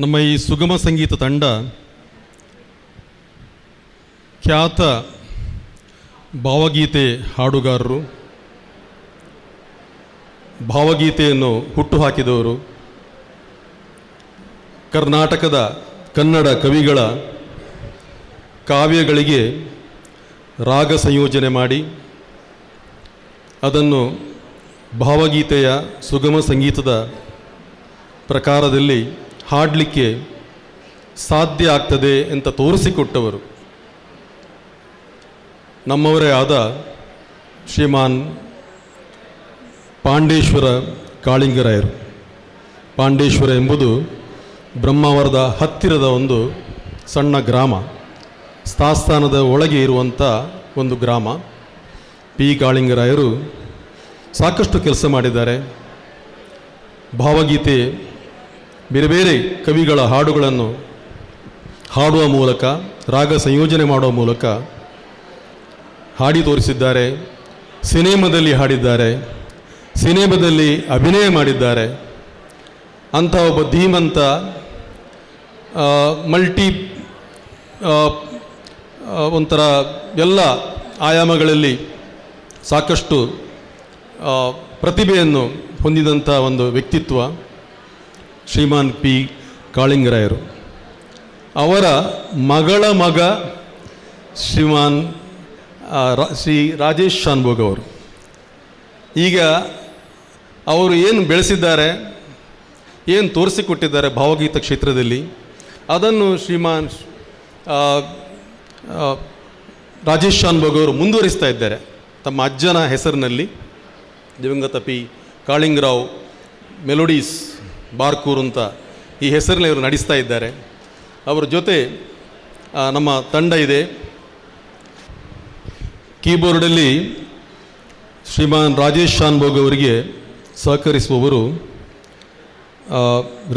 ನಮ್ಮ ಈ ಸುಗಮ ಸಂಗೀತ ತಂಡ ಖ್ಯಾತ ಭಾವಗೀತೆ ಹಾಡುಗಾರರು, ಭಾವಗೀತೆಯನ್ನು ಹುಟ್ಟುಹಾಕಿದವರು, ಕರ್ನಾಟಕದ ಕನ್ನಡ ಕವಿಗಳ ಕಾವ್ಯಗಳಿಗೆ ರಾಗ ಸಂಯೋಜನೆ ಮಾಡಿ, ಅದನ್ನು ಭಾವಗೀತೆಯ ಸುಗಮ ಸಂಗೀತದ ಪ್ರಕಾರದಲ್ಲಿ ಹಾಡಲಿಕ್ಕೆ ಸಾಧ್ಯ ಆಗ್ತದೆ ಅಂತ ತೋರಿಸಿಕೊಟ್ಟವರು. ನಮ್ಮವರೇ ಆದ ಶ್ರೀಮಾನ್ ಪಾಂಡೇಶ್ವರ ಕಾಳಿಂಗರಾಯರು. ಪಾಂಡೇಶ್ವರ ಎಂಬುದು ಬ್ರಹ್ಮಾವರದ ಹತ್ತಿರದ ಒಂದು ಸಣ್ಣ ಗ್ರಾಮ. ಸ್ಥಾಸ್ಥಾನದ ಒಳಗೆ ಇರುವಂಥ ಒಂದು ಗ್ರಾಮ. ಪಿ. ಕಾಳಿಂಗರಾಯರು ಸಾಕಷ್ಟು ಕೆಲಸ ಮಾಡಿದ್ದಾರೆ. ಭಾವಗೀತೆ ಬೇರೆ ಬೇರೆ ಕವಿಗಳ ಹಾಡುಗಳನ್ನು ಹಾಡುವ ಮೂಲಕ, ರಾಗ ಸಂಯೋಜನೆ ಮಾಡುವ ಮೂಲಕ ಹಾಡಿ ತೋರಿಸಿದ್ದಾರೆ, ಸಿನಿಮಾದಲ್ಲಿ ಹಾಡಿದ್ದಾರೆ, ಸಿನಿಮಾದಲ್ಲಿ ಅಭಿನಯ ಮಾಡಿದ್ದಾರೆ. ಅಂಥ ಒಬ್ಬ ಧೀಮಂತ ಮಲ್ಟಿ ಒಂಥರ ಎಲ್ಲ ಆಯಾಮಗಳಲ್ಲಿ ಸಾಕಷ್ಟು ಪ್ರತಿಭೆಯನ್ನು ಹೊಂದಿದಂಥ ಒಂದು ವ್ಯಕ್ತಿತ್ವ. ಶ್ರೀಮಾನ್ ಪಿ ಕಾಳಿಂಗರಾಯರು. ಅವರ ಮಗಳ ಮಗ ಶ್ರೀಮಾನ್ ಶ್ರೀ ರಾಜೇಶ್ ಶಾನ್ಭೋಗ್ ಅವರು. ಈಗ ಅವರು ಏನು ಬೆಳೆಸಿದ್ದಾರೆ, ಏನು ತೋರಿಸಿಕೊಟ್ಟಿದ್ದಾರೆ ಭಾವಗೀತ ಕ್ಷೇತ್ರದಲ್ಲಿ, ಅದನ್ನು ಶ್ರೀಮಾನ್ ರಾಜೇಶ್ ಶಾನ್ಭೋಗ್ ಅವರು ಮುಂದುವರಿಸ್ತಾ ಇದ್ದಾರೆ. ತಮ್ಮ ಅಜ್ಜನ ಹೆಸರಿನಲ್ಲಿ ದಿವಂಗತ ಪಿ ಕಾಳಿಂಗರಾವ್ ಮೆಲೋಡೀಸ್ ಬಾರ್ಕೂರ್ ಅಂತ ಈ ಹೆಸರಿನಲ್ಲಿ ಇವರು ನಡೆಸ್ತಾ ಇದ್ದಾರೆ. ಅವರ ಜೊತೆ ನಮ್ಮ ತಂಡ ಇದೆ. ಕೀಬೋರ್ಡಲ್ಲಿ ಶ್ರೀಮಾನ್ ರಾಜೇಶ್ ಶಾನ್ಭೋಗ್ ಅವರಿಗೆ ಸಹಕರಿಸುವವರು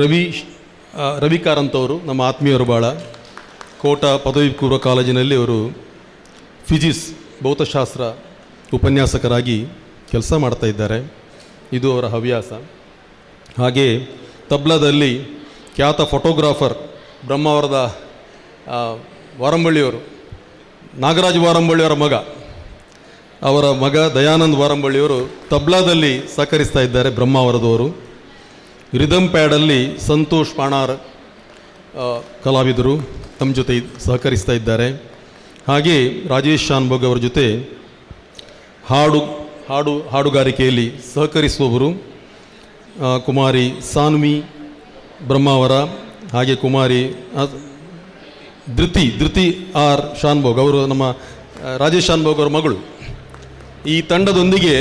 ರವಿ ರವಿಕಾರ್ ಅವರು, ನಮ್ಮ ಆತ್ಮೀಯರು ಭಾಳ ಕೋಟ ಪದವಿ ಪೂರ್ವ ಕಾಲೇಜಿನಲ್ಲಿ ಅವರು ಫಿಜಿಕ್ಸ್ ಭೌತಶಾಸ್ತ್ರ ಉಪನ್ಯಾಸಕರಾಗಿ ಕೆಲಸ ಮಾಡ್ತಾ ಇದ್ದಾರೆ. ಇದು ಅವರ ಹವ್ಯಾಸ. ಹಾಗೆ ತಬ್ಲಾದಲ್ಲಿ ಖ್ಯಾತ ಫೋಟೋಗ್ರಾಫರ್ ಬ್ರಹ್ಮಾವರದ ವಾರಂಬಳ್ಳಿಯವರು, ನಾಗರಾಜ್ ವಾರಂಬಳ್ಳಿಯವರ ಮಗ, ಅವರ ಮಗ ದಯಾನಂದ್ ವಾರಂಬಳ್ಳಿಯವರು ತಬ್ಲಾದಲ್ಲಿ ಸಹಕರಿಸ್ತಾ ಇದ್ದಾರೆ ಬ್ರಹ್ಮಾವರದವರು ರಿದಮ್ ಪ್ಯಾಡಲ್ಲಿ ಸಂತೋಷ್ ಪಾಣಾರ್ ಕಲಾವಿದರು ತಮ್ಮ ಜೊತೆ ಸಹಕರಿಸ್ತಾ ಇದ್ದಾರೆ. ಹಾಗೆ ರಾಜೇಶ್ ಶಾನ್ಭೋಗ್ ಅವರ ಜೊತೆ ಹಾಡು ಹಾಡು, ಹಾಡುಗಾರಿಕೆಯಲ್ಲಿ ಸಹಕರಿಸುವವರು. ಕುಮಾರಿ ಸಾನ್ವಿ ಬ್ರಹ್ಮಾವರ, ಹಾಗೆ ಕುಮಾರಿ ಧೃತಿ ಧೃತಿ ಆರ್ ಶಾನ್ಭೋಗ್, ಅವರು ನಮ್ಮ ರಾಜೇಶ್ ಶಾನ್ಭೋಗ್ ಅವರ ಮಗಳು. ಈ ತಂಡದೊಂದಿಗೆ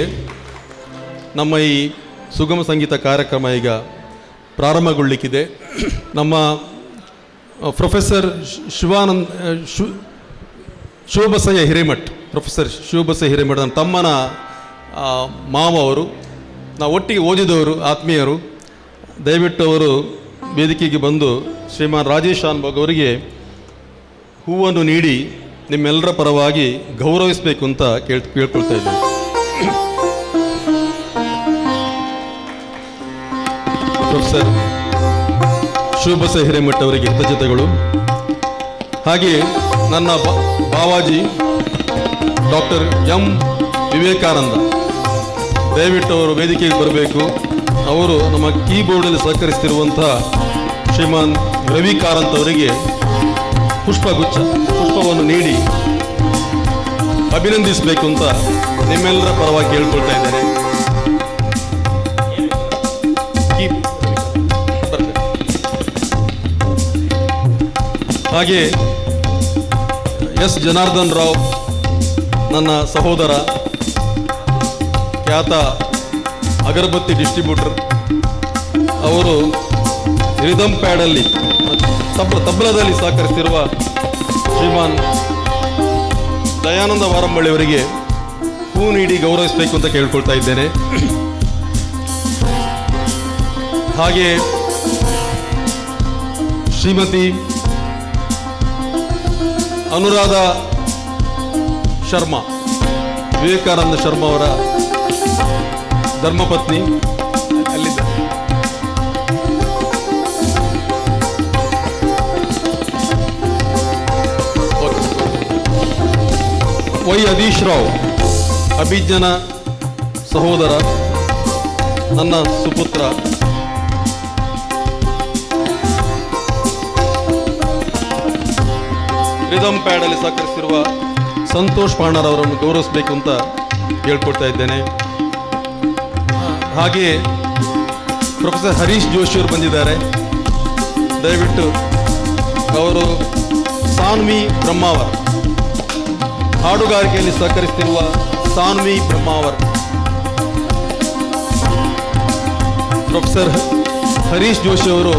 ನಮ್ಮ ಈ ಸುಗಮ ಸಂಗೀತ ಕಾರ್ಯಕ್ರಮ ಈಗ ಪ್ರಾರಂಭಗೊಳ್ಳಿಕ್ಕಿದೆ. ನಮ್ಮ ಪ್ರೊಫೆಸರ್ ಶಿವಾನಂದ್ ಶು ಶಿವಬಸಯ್ಯ ಹಿರೇಮಠ್, ಪ್ರೊಫೆಸರ್ ಶಿವಬಸಯ್ಯ ಹಿರೇಮಠ್ ತಮ್ಮನ ಮಾವ ಅವರು ನಾವು ಒಟ್ಟಿಗೆ ಓದಿದವರು ಆತ್ಮೀಯರು ದಯವಿಟ್ಟು ಅವರು ವೇದಿಕೆಗೆ ಬಂದು ಶ್ರೀಮಾನ್ ರಾಜೇಶ್ ಶಾನ್ಭೋಗ್ ಅವರಿಗೆ ಹೂವನ್ನು ನೀಡಿ ನಿಮ್ಮೆಲ್ಲರ ಪರವಾಗಿ ಗೌರವಿಸಬೇಕು ಅಂತ ಕೇಳ್ ಕೇಳ್ಕೊಳ್ತಾ ಇದ್ದೀನಿ. ಪ್ರೊಫೆಸರ್ ಶಿವಬಸ ಹಿರೇಮಠ್ ಅವರಿಗೆ ಕೃತಜ್ಞತೆಗಳು. ಹಾಗೆ ನನ್ನ ಬಾವಾಜಿ ಡಾಕ್ಟರ್ ಎಂ ವಿವೇಕಾನಂದ ದಯವಿಟ್ಟು ಅವರು ವೇದಿಕೆಗೆ ಬರಬೇಕು. ಅವರು ನಮ್ಮ ಕೀಬೋರ್ಡಲ್ಲಿ ಸಹಕರಿಸ್ತಿರುವಂಥ ಶ್ರೀಮಾನ್ ರವಿ ಕಾರಂತ್ ಅವರಿಗೆ ಪುಷ್ಪಗುಚ್ಛ, ಪುಷ್ಪವನ್ನು ನೀಡಿ ಅಭಿನಂದಿಸಬೇಕು ಅಂತ ನಿಮ್ಮೆಲ್ಲರ ಪರವಾಗಿ ಕೇಳ್ಕೊಳ್ತಾ ಇದ್ದಾರೆ ಹಾಗೆ ಎಸ್. ಜನಾರ್ದನ್ ರಾವ್, ನನ್ನ ಸಹೋದರ ಖ್ಯಾತ ಅಗರಬತ್ತಿ ಡಿಸ್ಟ್ರಿಬ್ಯೂಟರ್ ಅವರು ರಿದಮ್ ಪ್ಯಾಡಲ್ಲಿ ತಬ್ ತಬ್ಲದಲ್ಲಿ ಸಹಕರಿಸಿರುವ ಶ್ರೀಮಾನ್ ದಯಾನಂದ ವಾರಂಬಳ್ಳಿಯವರಿಗೆ ಹೂ ನೀಡಿ ಗೌರವಿಸಬೇಕು ಅಂತ ಕೇಳ್ಕೊಳ್ತಾ ಇದ್ದೇನೆ. ಹಾಗೆ ಶ್ರೀಮತಿ ಅನುರಾಧ ಶರ್ಮಾ, ವಿವೇಕಾನಂದ ಶರ್ಮಾ ಅವರ ಧರ್ಮಪತ್ನಿ. ಅಲ್ಲಿದ್ದ. ವೈ ಅದೀಶ್ ರಾವ್, ಅಭಿಜ್ಞನ ಸಹೋದರ, ನನ್ನ ಸುಪುತ್ರ. ರಿದಮ್ ಪ್ಯಾಡಲ್ಲಿ ಸಹಕರಿಸಿರುವ ಸಂತೋಷ್ ಪಾಣರವರನ್ನು ಗೌರವಿಸಬೇಕು ಅಂತ ಹೇಳ್ಕೊಡ್ತಾ ಇದ್ದೇನೆ. ಹಾಗೆಯೇ ಪ್ರೊಫೆಸರ್ ಹರೀಶ್ ಜೋಶಿ ಅವರು ಬಂದಿದ್ದಾರೆ. ದಯವಿಟ್ಟು ಅವರು ಸಾನ್ವಿ ಬ್ರಹ್ಮಾವರ್. ಹಾಡುಗಾರಿಕೆಯಲ್ಲಿ ಸಹಕರಿಸುತ್ತಿರುವ ಸಾನ್ವಿ ಬ್ರಹ್ಮಾವರ್. ಪ್ರೊಫೆಸರ್ ಹರೀಶ್ ಜೋಶಿ ಅವರು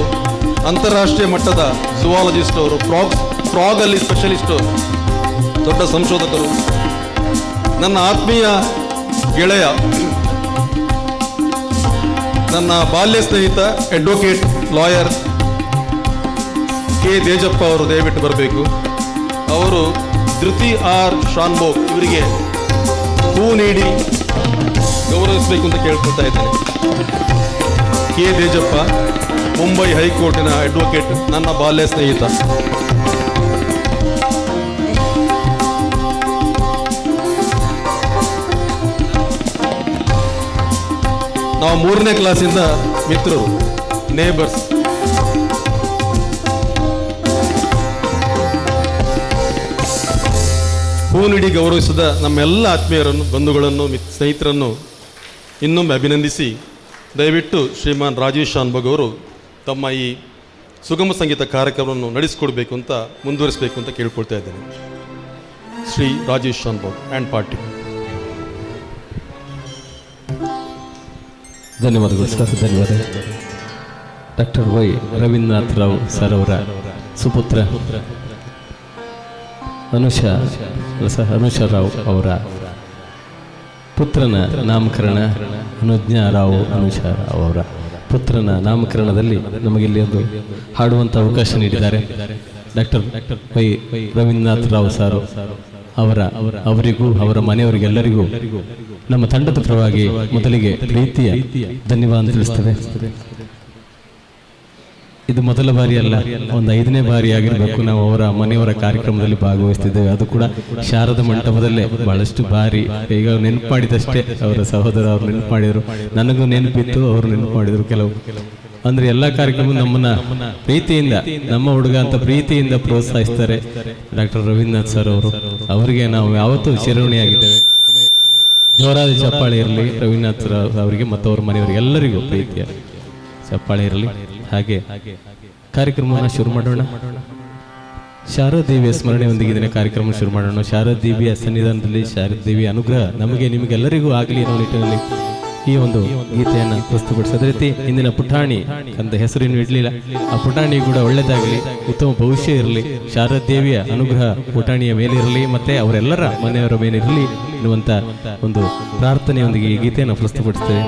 ಅಂತಾರಾಷ್ಟ್ರೀಯ ಮಟ್ಟದ ಜುವಾಲಜಿಸ್ಟ್ ಅವರು ಫ್ರಾಗ್ ಫ್ರಾಗಲ್ಲಿ ಸ್ಪೆಷಲಿಸ್ಟು ದೊಡ್ಡ ಸಂಶೋಧಕರು. ನನ್ನ ಆತ್ಮೀಯ ಗೆಳೆಯ ನನ್ನ ಬಾಲ್ಯ ಸ್ನೇಹಿತ ಅಡ್ವೊಕೇಟ್ ಲಾಯರ್ ಕೆ. ದೇಜಪ್ಪ ಅವರು ದಯವಿಟ್ಟು ಬರಬೇಕು. ಅವರು ಧೃತಿ ಆರ್. ಶಾನ್ಭೋಗ್ ಇವರಿಗೆ ಹೂ ನೀಡಿ ಗೌರವಿಸಬೇಕು ಅಂತ ಕೇಳ್ಕೊಳ್ತಾ ಇದ್ದೇನೆ ಕೆ. ದೇಜಪ್ಪ ಮುಂಬೈ ಹೈಕೋರ್ಟಿನ ಅಡ್ವೊಕೇಟ್ ನನ್ನ ಬಾಲ್ಯ ಸ್ನೇಹಿತ. ನಾವು ಮೂರನೇ ಕ್ಲಾಸಿಂದ ಮಿತ್ರರು ನೇಬರ್ಸ್ ಹೂ ನೀಡಿ ಗೌರವಿಸಿದ ನಮ್ಮೆಲ್ಲ ಆತ್ಮೀಯರನ್ನು, ಬಂಧುಗಳನ್ನು, ಮಿತ್, ಸ್ನೇಹಿತರನ್ನು ಇನ್ನೊಮ್ಮೆ ಅಭಿನಂದಿಸಿ, ದಯವಿಟ್ಟು ಶ್ರೀಮಾನ್ ರಾಜೇಶ್ ಶಾನ್ಭಗ್ ಅವರು ತಮ್ಮ ಈ ಸುಗಮ ಸಂಗೀತ ಕಾರ್ಯಕ್ರಮವನ್ನು ನಡೆಸಿಕೊಡ್ಬೇಕು ಅಂತ ಮುಂದುವರಿಸಬೇಕು ಅಂತ ಕೇಳ್ಕೊಳ್ತಾ ಇದ್ದೇನೆ. ಶ್ರೀ ರಾಜೇಶ್ ಶಾನ್ಭಗ್ ಆ್ಯಂಡ್ ಪಾರ್ಟಿ ಧನ್ಯವಾದಗಳು. ಸರ್ ಧನ್ಯವಾದ doctor Y Ravindranath Rao sir ಅವರ ಸುಪುತ್ರ ಅನುಷ ಅನುಷ ರಾವ್ ಅವರ ಪುತ್ರನ ನಾಮಕರಣ, ಅನುಜ್ಞಾ ರಾವ್ ಅನುಷ ರಾವ್ ಅವರ ಪುತ್ರನ ನಾಮಕರಣದಲ್ಲಿ ನಮಗಿಲ್ಲಿ ಒಂದು ಹಾಡುವಂಥ ಅವಕಾಶ ನೀಡಿದ್ದಾರೆ. Doctor Y Ravindranath Rao sir ಅವರ, ಅವರಿಗೂ, ಅವರ ಮನೆಯವರಿಗೆಲ್ಲರಿಗೂ ನಮ್ಮ ತಂಡದ ಪರವಾಗಿ ಮೊದಲಿಗೆ ಪ್ರೀತಿಯ ಧನ್ಯವಾದ ತಿಳಿಸ್ತದೆ ಇದು ಮೊದಲ ಬಾರಿ ಅಲ್ಲ ಒಂದು ಐದನೇ ಬಾರಿ ಆಗಿರಬೇಕು ನಾವು ಅವರ ಮನೆಯವರ ಕಾರ್ಯಕ್ರಮದಲ್ಲಿ ಭಾಗವಹಿಸ್ತಿದ್ದೇವೆ. ಅದು ಕೂಡ ಶಾರದ ಮಂಟಪದಲ್ಲೇ, ಬಹಳಷ್ಟು ಬಾರಿ. ಈಗ ನೆನಪು ಮಾಡಿದಷ್ಟೇ ಅವರ ಸಹೋದರ ಅವರು ನೆನಪು ಮಾಡಿದರು ನನಗೂ ನೆನಪಿತ್ತು, ಅವರು ನೆನಪು ಮಾಡಿದರು ಕೆಲವು. ಅಂದ್ರೆ ಎಲ್ಲಾ ಕಾರ್ಯಕ್ರಮ ನಮ್ಮನ್ನ ಪ್ರೀತಿಯಿಂದ, ನಮ್ಮ ಹುಡುಗ ಅಂತ ಪ್ರೀತಿಯಿಂದ ಪ್ರೋತ್ಸಾಹಿಸ್ತಾರೆ ಡಾಕ್ಟರ್ ರವೀಂದ್ರನಾಥ್ ಸರ್ ಅವರು. ಅವರಿಗೆ ನಾವು ಯಾವತ್ತೂ ಚಿರಋಣಿಯಾಗಿದ್ದೇವೆ ಜೋರಾದ ಚಪ್ಪಾಳೆ ಇರಲಿ, ರವೀಂದ್ರನಾಥ್ ರಾವ್ ಅವರಿಗೆ ಮತ್ತು ಅವ್ರ ಮನೆಯವರಿಗೆ ಎಲ್ಲರಿಗೂ ಪ್ರೀತಿಯ ಚಪ್ಪಾಳೆ ಇರಲಿ. ಹಾಗೆ ಕಾರ್ಯಕ್ರಮವನ್ನು ಶುರು ಮಾಡೋಣ. ಶಾರದೇವಿಯ ಸ್ಮರಣೆಯೊಂದಿಗೆ ಇದನ್ನ ಕಾರ್ಯಕ್ರಮ ಶುರು ಮಾಡೋಣ. ಶಾರದೇವಿಯ ಸನ್ನಿಧಾನದಲ್ಲಿ ಶಾರದೇವಿಯ ಅನುಗ್ರಹ ನಮಗೆ ನಿಮಗೆಲ್ಲರಿಗೂ ಆಗಲಿ ಅನ್ನೋ ನಿಟ್ಟಿನಲ್ಲಿ. ಈ ಒಂದು ಗೀತೆಯನ್ನು ಪ್ರಸ್ತುತಪಡಿಸಿ. ಅದೇ ರೀತಿ ಇಂದಿನ ಪುಟಾಣಿ ಅಂತ ಹೆಸರೇನು ಇಡಲಿಲ್ಲ. ಆ ಪುಟಾಣಿ ಕೂಡ ಒಳ್ಳೆದಾಗಲಿ, ಉತ್ತಮ ಭವಿಷ್ಯ ಇರಲಿ ಶಾರದೇವಿಯ ಅನುಗ್ರಹ ಪುಟಾಣಿಯ ಮೇಲಿರಲಿ, ಮತ್ತೆ ಅವರೆಲ್ಲರ ಮನೆಯವರ ಮೇಲಿರಲಿ ಎನ್ನುವಂತ ಒಂದು ಪ್ರಾರ್ಥನೆಯೊಂದಿಗೆ ಈ ಗೀತೆಯನ್ನು ಪ್ರಸ್ತುತಪಡಿಸ್ತೇವೆ.